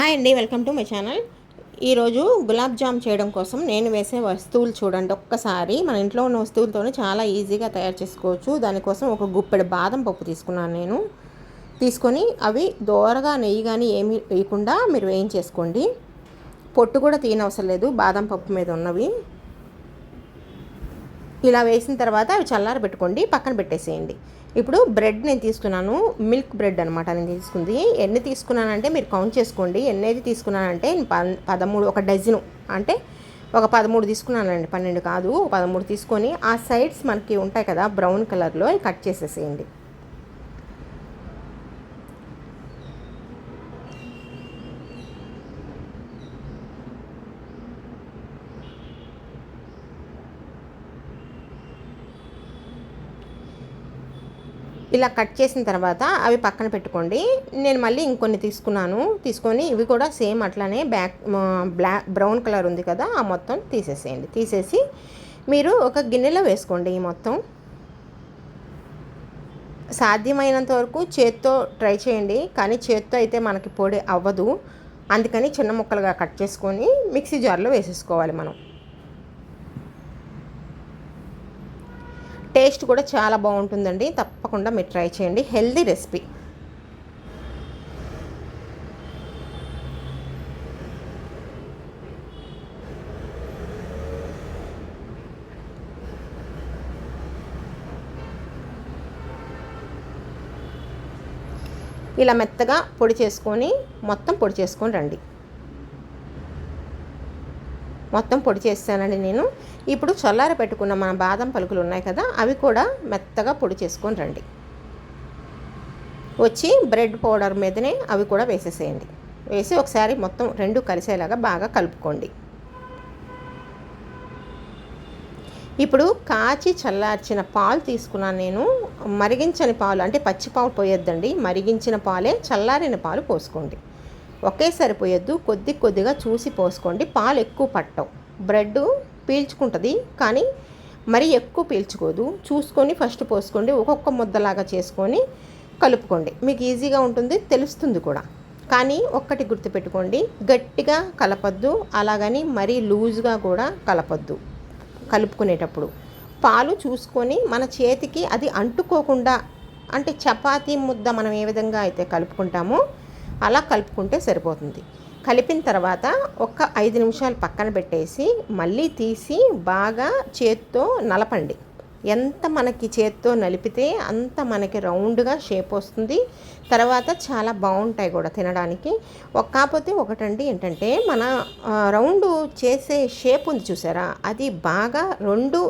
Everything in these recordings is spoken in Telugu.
హాయ్ అండి వెల్కమ్ టు మై ఛానల్. ఈరోజు గులాబ్ జామ్ చేయడం కోసం నేను వేసే వస్తువులు చూడండి. ఒక్కసారి మన ఇంట్లో ఉన్న వస్తువులతోనే చాలా ఈజీగా తయారు చేసుకోవచ్చు. దానికోసం ఒక గుప్పెడు బాదం పప్పు తీసుకున్నాను నేను. తీసుకొని అవి దోరగా నెయ్యి కానీ ఏమి వేయకుండా మీరు వేయించేసుకోండి. పొట్టు కూడా తీయనవసరం లేదు బాదం పప్పు మీద ఉన్నవి. ఇలా వేసిన తర్వాత అవి చల్లారబెట్టుకోండి పక్కన పెట్టేసేయండి. ఇప్పుడు బ్రెడ్ నేను తీసుకున్నాను మిల్క్ బ్రెడ్ అనమాట నేను తీసుకుంది. ఎన్ని తీసుకున్నానంటే మీరు కౌంట్ చేసుకోండి. ఎన్ని తీసుకున్నానంటే నేను పదమూడు ఒక డజను అంటే ఒక పదమూడు తీసుకున్నానండి పన్నెండు కాదు పదమూడు తీసుకొని ఆ సైడ్స్ మనకి ఉంటాయి కదా బ్రౌన్ కలర్లో కట్ చేసేసేయండి. ఇలా కట్ చేసిన తర్వాత అవి పక్కన పెట్టుకోండి. నేను మళ్ళీ ఇంకొన్ని తీసుకున్నాను. తీసుకొని ఇవి కూడా సేమ్ అట్లానే బ్యాక్ బ్లాక్ బ్రౌన్ కలర్ ఉంది కదా ఆ మొత్తం తీసేసేయండి. తీసేసి మీరు ఒక గిన్నెలో వేసుకోండి ఈ మొత్తం. సాధ్యమైనంత వరకు చేత్తో ట్రై చేయండి. కానీ చేత్తో అయితే మనకి పొడి అవ్వదు. అందుకని చిన్న ముక్కలుగా కట్ చేసుకొని మిక్సీ జార్లో వేసేసుకోవాలి మనం. టేస్ట్ కూడా చాలా బాగుంటుందండి. తప్పకుండా మీరు ట్రై చేయండి. Healthy recipe. ఇలా మెత్తగా పొడి చేసుకొని మొత్తం పొడి చేసుకొని రండి. మొత్తం పొడి చేస్తానండి నేను. ఇప్పుడు చల్లార పెట్టుకున్న మన బాదం పలుకులు ఉన్నాయి కదా అవి కూడా మెత్తగా పొడి చేసుకొని రండి. వచ్చి బ్రెడ్ పౌడర్ మీదనే అవి కూడా వేసేసేయండి. వేసి ఒకసారి మొత్తం రెండు కలిసేలాగా బాగా కలుపుకోండి. ఇప్పుడు కాచి చల్లార్చిన పాలు తీసుకున్నాను నేను. మరిగించని పాలు అంటే పచ్చి పాలు పోయొద్దండి. మరిగించిన పాలే చల్లారిన పాలు పోసుకోండి. ఒకేసారి పోయొద్దు కొద్ది కొద్దిగా చూసి పోసుకోండి. పాలు ఎక్కువ పట్టవు. బ్రెడ్ పీల్చుకుంటుంది కానీ మరీ ఎక్కువ పీల్చుకోదు. చూసుకొని ఫస్ట్ పోసుకోండి ఒక్కొక్క ముద్దలాగా చేసుకొని కలుపుకోండి. మీకు ఈజీగా ఉంటుంది తెలుస్తుంది కూడా. కానీ ఒక్కటి గుర్తుపెట్టుకోండి గట్టిగా కలపద్దు అలాగని మరీ లూజ్గా కూడా కలపద్దు కలుపుకునేటప్పుడు. పాలు చూసుకొని మన చేతికి అది అంటుకోకుండా అంటే చపాతీ ముద్ద మనం ఏ విధంగా అయితే కలుపుకుంటామో అలా కలుపుకుంటే సరిపోతుంది. కలిపిన తర్వాత ఒక ఐదు నిమిషాలు పక్కన పెట్టేసి మళ్ళీ తీసి బాగా చేత్తో నలపండి. ఎంత మనకి చేత్తో నలిపితే అంత మనకి రౌండ్గా షేప్ వస్తుంది. తర్వాత చాలా బాగుంటాయి కూడా తినడానికి. ఒక కాకపోతే ఒకటండి ఏంటంటే మన రౌండ్ చేసే షేప్ ఉంది చూసారా? అది బాగా రెండు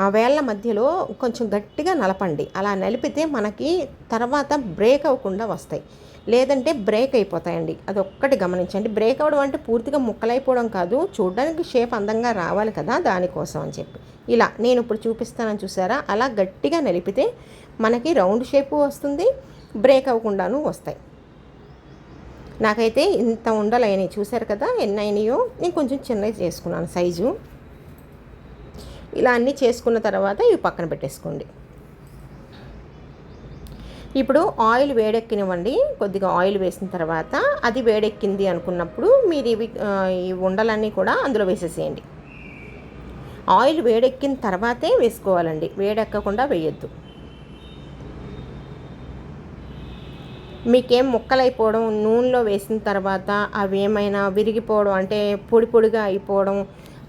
వేళ్ళ మధ్యలో కొంచెం గట్టిగా నలపండి. అలా నలిపితే మనకి తర్వాత బ్రేక్ అవ్వకుండా వస్తాయి. లేదంటే బ్రేక్ అయిపోతాయండి. అది ఒక్కటి గమనించండి. బ్రేక్ అవ్వడం అంటే పూర్తిగా ముక్కలైపోవడం కాదు. చూడడానికి షేప్ అందంగా రావాలి కదా దానికోసం అని చెప్పి. ఇలా నేను ఇప్పుడు చూపిస్తానని చూసారా? అలా గట్టిగా నలిపితే మనకి రౌండ్ షేపు వస్తుంది బ్రేక్ అవ్వకుండాను వస్తాయి. నాకైతే ఇంత ఉండలైనవి చూసారు కదా? ఎన్ని అయినాయో? నేను కొంచెం చిన్నవి చేసుకున్నాను సైజు. ఇలా అన్నీ చేసుకున్న తర్వాత ఇవి పక్కన పెట్టేసుకోండి. ఇప్పుడు ఆయిల్ వేడెక్కినివ్వండి. కొద్దిగా ఆయిల్ వేసిన తర్వాత అది వేడెక్కింది అనుకున్నప్పుడు మీరు ఇవి ఈ ఉండలన్నీ కూడా అందులో వేసేసేయండి. ఆయిల్ వేడెక్కిన తర్వాతే వేసుకోవాలండి. వేడెక్కకుండా వేయొద్దు. మీకేం ముక్కలైపోవడం నూనెలో వేసిన తర్వాత అవి ఏమైనా విరిగిపోవడం అంటే పొడి పొడిగా అయిపోవడం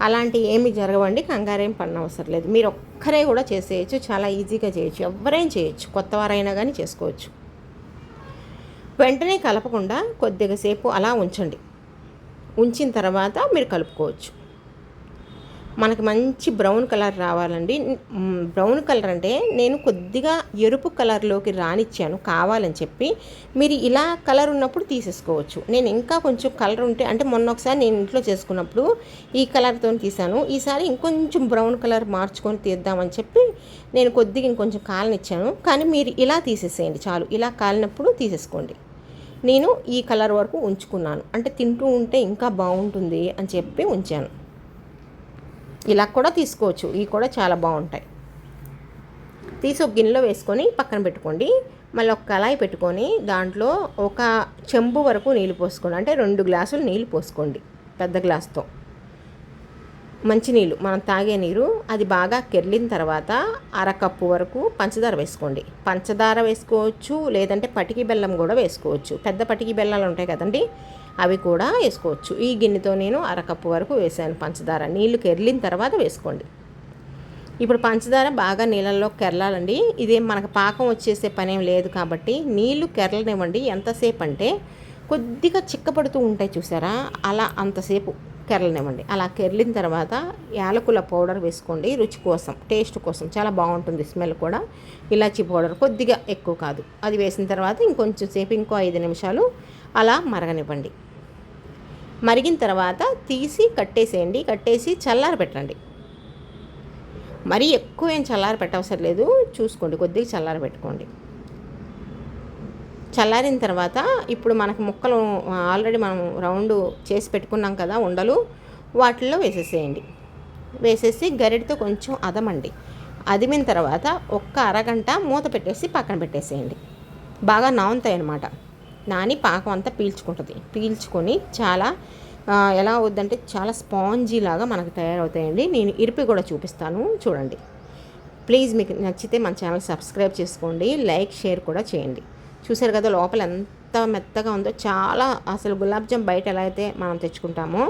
అలాంటి ఏమి జరగవండి కంగారేం పడిన అవసరం లేదు. మీరు ఒక్కరే కూడా చేసేయచ్చు చాలా ఈజీగా చేయొచ్చు. ఎవరైనా చేయొచ్చు కొత్త వారైనా కానీ చేసుకోవచ్చు. వెంటనే కలపకుండా కొద్దిగా సేపు అలా ఉంచండి. ఉంచిన తర్వాత మీరు కలుపుకోవచ్చు. మనకి మంచి బ్రౌన్ కలర్ రావాలండి. బ్రౌన్ కలర్ అంటే నేను కొద్దిగా ఎరుపు కలర్లోకి రానిచ్చాను కావాలని చెప్పి. మీరు ఇలా కలర్ ఉన్నప్పుడు తీసేసుకోవచ్చు. నేను ఇంకా కొంచెం కలర్ ఉంటే అంటే మొన్న ఒకసారి నేను ఇంట్లో చేసుకున్నప్పుడు ఈ కలర్తో తీసాను. ఈసారి ఇంకొంచెం బ్రౌన్ కలర్ మార్చుకొని తీద్దామని చెప్పి నేను కొద్దిగా ఇంకొంచెం కాలనిచ్చాను. కానీ మీరు ఇలా తీసేసేయండి చాలు. ఇలా కాలినప్పుడు తీసేసుకోండి. నేను ఈ కలర్ వరకు ఉంచుకున్నాను. అంటే తింటూ ఉంటే ఇంకా బాగుంటుంది అని చెప్పి ఉంచాను. ఇలా కూడా తీసుకోవచ్చు. ఇవి కూడా చాలా బాగుంటాయి. తీసి ఒక గిన్నెలో వేసుకొని పక్కన పెట్టుకోండి. మళ్ళీ ఒక కళాయి పెట్టుకొని దాంట్లో ఒక చెంబు వరకు నీళ్ళు పోసుకోండి. అంటే రెండు గ్లాసులు నీళ్ళు పోసుకోండి పెద్ద గ్లాస్తో. మంచినీళ్ళు మనం తాగే నీరు అది బాగా కెర్లిన తర్వాత అరకప్పు వరకు పంచదార వేసుకోండి. పంచదార వేసుకోవచ్చు లేదంటే పటికి బెల్లం కూడా వేసుకోవచ్చు. పెద్ద పటికి బెల్లాలు ఉంటాయి కదండి. అవి కూడా వేసుకోవచ్చు. ఈ గిన్నెతో నేను అరకప్పు వరకు వేసాను పంచదార. నీళ్ళు కెర్లిన తర్వాత వేసుకోండి. ఇప్పుడు పంచదార బాగా నీళ్ళల్లో కెరలాలండి. ఇదేం మనకు పాకం వచ్చేసే పనేం లేదు కాబట్టి నీళ్ళు కెరలనివ్వండి. ఎంతసేపు అంటే కొద్దిగా చిక్కపడుతూ ఉంటాయి చూసారా? అలా అంతసేపు కెరలనివ్వండి. అలా కెరలిన తర్వాత యాలకుల పౌడర్ వేసుకోండి. రుచి కోసం టేస్ట్ కోసం. చాలా బాగుంటుంది స్మెల్ కూడా. ఇలాచి పౌడర్ కొద్దిగా ఎక్కువ కాదు. అది వేసిన తర్వాత ఇంకొంచెం సేపు ఇంకో ఐదు నిమిషాలు అలా మరగనివ్వండి. మరిగిన తర్వాత తీసి కట్టేసేయండి. కట్టేసి చల్లార పెట్టండి. మరీ ఎక్కువ ఏం చల్లారి పెట్టవసరం లేదు. చూసుకోండి. కొద్దిగా చల్లారి పెట్టుకోండి. చల్లారిన తర్వాత ఇప్పుడు మనకు ముక్కలు ఆల్రెడీ మనం రౌండ్ చేసి పెట్టుకున్నాం కదా ఉండలు వాటిల్లో వేసేసేయండి. వేసేసి గరిటితో కొంచెం అదమండి. అదిమిన తర్వాత ఒక్క అరగంట మూత పెట్టేసి పక్కన పెట్టేసేయండి. బాగా నావుతాయి అన్నమాట నాని పాకం అంతా పీల్చుకుంటుంది. పీల్చుకొని చాలా ఎలా అవుద్దంటే చాలా స్పాంజీ లాగా మనకు తయారవుతాయండి. నేను ఇరిపి కూడా చూపిస్తాను. చూడండి. ప్లీజ్ మీకు నచ్చితే మన ఛానల్ సబ్స్క్రైబ్ చేసుకోండి. లైక్ షేర్ కూడా చేయండి. చూసారు కదా లోపల ఎంత మెత్తగా ఉందో. చాలా అసలు గులాబ్ జామ్ బయట ఎలా అయితే మనం తెచ్చుకుంటామో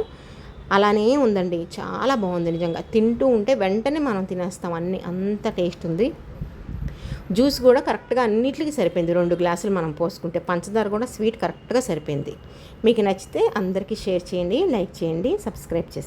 అలానే ఉందండి. చాలా బాగుంది నిజంగా. తింటూ ఉంటే వెంటనే మనం తినేస్తాం అన్ని. అంత టేస్ట్ ఉంది. జ్యూస్ కూడా కరెక్ట్గా అన్నిటికి సరిపోయింది. రెండు గ్లాసులు మనం పోసుకుంటే పంచదార కూడా స్వీట్ కరెక్ట్గా సరిపోయింది. మీకు నచ్చితే అందరికీ షేర్ చేయండి లైక్ చేయండి సబ్స్క్రైబ్ చేసి